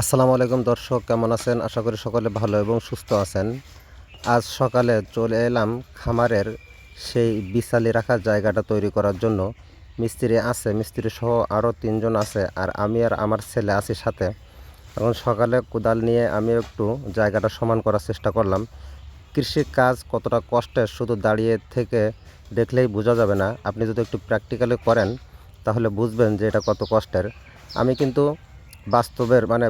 আসসালামু আলাইকুম দর্শক, কেমন আছেন? আশা করি সকলে ভালো এবং সুস্থ আছেন। আজ সকালে চলে এলাম খামারের সেই বিশালি রাখার জায়গাটা তৈরি করার জন্য। মিস্ত্রি আছে, মিস্ত্রি সহ আরও তিনজন আছে আর আমি আর আমার ছেলে আছি সাথে। এখন সকালে কোদাল নিয়ে আমি একটু জায়গাটা সমান করার চেষ্টা করলাম। কৃষি কাজ কতটা কষ্টের শুধু দাঁড়িয়ে থেকে দেখলেই বোঝা যাবে না। আপনি যদি একটু প্র্যাকটিক্যালি করেন, তাহলে বুঝবেন যে এটা কত কষ্টের। আমি কিন্তু বাস্তবের মানে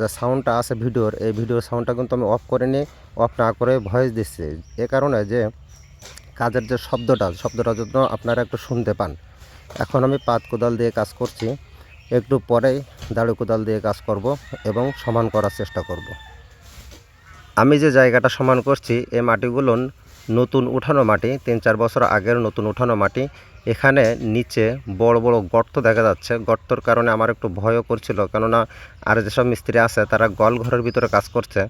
যে সাউন্ডটা আছে ভিডিওর, এই ভিডিওর সাউন্ডটা কিন্তু আমি অফ করে নিয়ে অফ না করে ভয়েস দিচ্ছি। এ কারণে যে কাজের যে শব্দটা শব্দটা জন্য আপনারা একটু শুনতে পান। এখন আমি পাত কোদাল দিয়ে কাজ করছি। একটু পরেই দাড়ু কোদাল দিয়ে কাজ করব এবং সমান করার চেষ্টা করব। আমি যে জায়গাটা সমান করছি, এই মাটিগুলো নতুন উঠানো মাটি, তিন চার বছর আগের নতুন উঠানো মাটি। এখানে নিচে বড় বড় গর্ত দেখা যাচ্ছে। গর্তর কারণে আমার একটু ভয়ও করছিল। কেননা আর যেসব মিস্ত্রি আছে, তারা গল ঘরের ভিতরে কাজ করছে।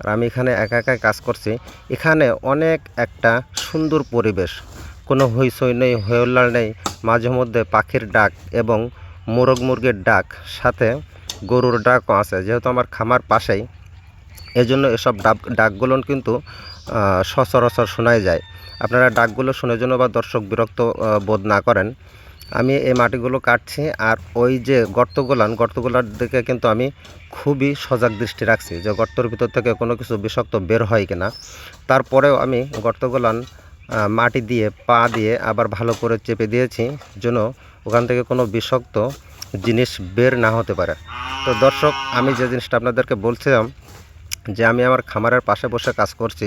আর আমি এখানে একা একাই কাজ করছি। এখানে অনেক একটা সুন্দর পরিবেশ। কোনো হইচই নেই হইল্লাল নেই। মাঝে মধ্যে পাখির ডাক এবং মোরগ মুরগির ডাক, সাথে গরুর ডাকও আছে। যেহেতু আমার খামার পাশেই এজন্য এসব ডাক ডাকগুলো কিন্তু সচরাচর শোনাই যায়। আপনারা ডাকগুলো শুনে জন্য বা দর্শক বিরক্ত বোধ না করেন। আমি এই মাটিগুলো কাটছি আর ওই যে গর্তগুলান, গর্তগুলার দিকে কিন্তু আমি খুবই সজাগ দৃষ্টি রাখছি যে গর্তর ভিতর থেকে কোনো কিছু বিষাক্ত বের হয় কিনা। তারপরেও আমি গর্তগুলান মাটি দিয়ে, পা দিয়ে আবার ভালো করে চেপে দিয়েছি যেন ওখান থেকে কোনো বিষাক্ত জিনিস বের না হতে পারে। তো দর্শক, আমি যে জিনিসটা আপনাদেরকে বলছিলাম যে আমি আমার খামারের পাশে বসে কাজ করছি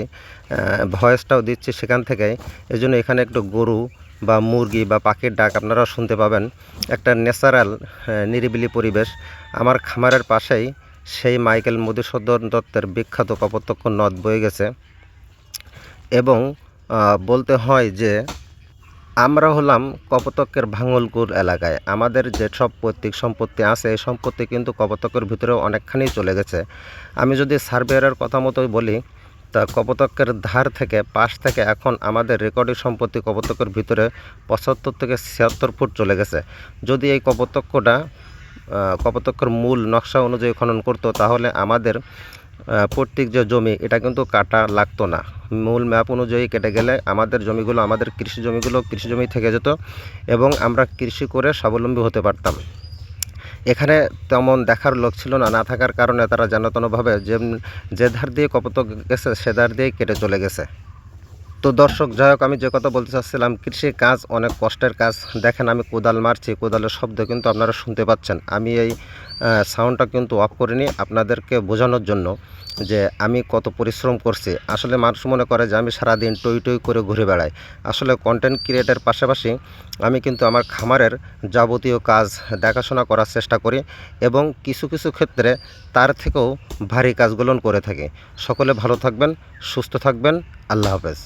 ভয়েসটাও দিচ্ছি সেখান থেকেই এই জন্য এখানে একটু গরু বা মুরগি বা পাখির ডাক আপনারা শুনতে পাবেন। একটা ন্যাচারাল নিরিবিলি পরিবেশ। আমার খামারের পাশেই সেই মাইকেল মধুসূদন দত্তের বিখ্যাত কপোতক্ষ নদ বয়ে গেছে। এবং বলতে হয় যে আমরা হলাম কপোতকের ভাঙলকুর এলাকায়। আমাদের যেসব পৈতৃক সম্পত্তি আছে এই সম্পত্তি কিন্তু কপোতকের ভিতরেও অনেকখানি চলে গেছে। আমি যদি সার্ভেয়ারের কথা মতোই বলি তা কপোতকের ধার থেকে পাশ থেকে এখন আমাদের রেকর্ডের সম্পত্তি কপোতকের ভিতরে পঁচাত্তর থেকে ছিয়াত্তর ফুট চলে গেছে। যদি এই কপোতক্যটা আহ, কপোতক্যের মূল নকশা অনুযায়ী খনন করতো তাহলে আমাদের প্রত্যেক যে জমি, এটা কিন্তু কাটা লাগতো না। মূল ম্যাপ অনুযায়ী কেটে গেলে আমাদের জমিগুলো, আমাদের কৃষি জমিগুলো কৃষি জমি থেকে যেত এবং আমরা কৃষি করে স্বাবলম্বী হতে পারতাম। এখানে তেমন দেখার লোক ছিল না না থাকার কারণে তারা জানাতনভাবে যে যে ধার দিয়ে কপতক গেছে, সে ধার দিয়েই কেটে চলে গেছে। তো দর্শক, যাই হোক, আমি যে কথা বলতে চাচ্ছিলাম, কৃষি কাজ অনেক কষ্টের কাজ। দেখেন আমি কোদাল মারছি, কোদালের শব্দ কিন্তু আপনারা শুনতে পাচ্ছেন। আমি এই সাউন্ডটা কিন্তু অফ করিনি আপনাদেরকে বোঝানোর জন্য যে আমি কত পরিশ্রম করছি। আসলে মানুষ মনে করে যে আমি সারাদিন টই টই করে ঘুরে বেড়াই। আসলে কন্টেন্ট ক্রিয়েটের পাশাপাশি আমি কিন্তু আমার খামারের যাবতীয় কাজ দেখাশোনা করার চেষ্টা করি এবং কিছু কিছু ক্ষেত্রে তার থেকেও ভারী কাজগুলো করে থাকি। সকলে ভালো থাকবেন, সুস্থ থাকবেন, আল্লাহ হাফেজ।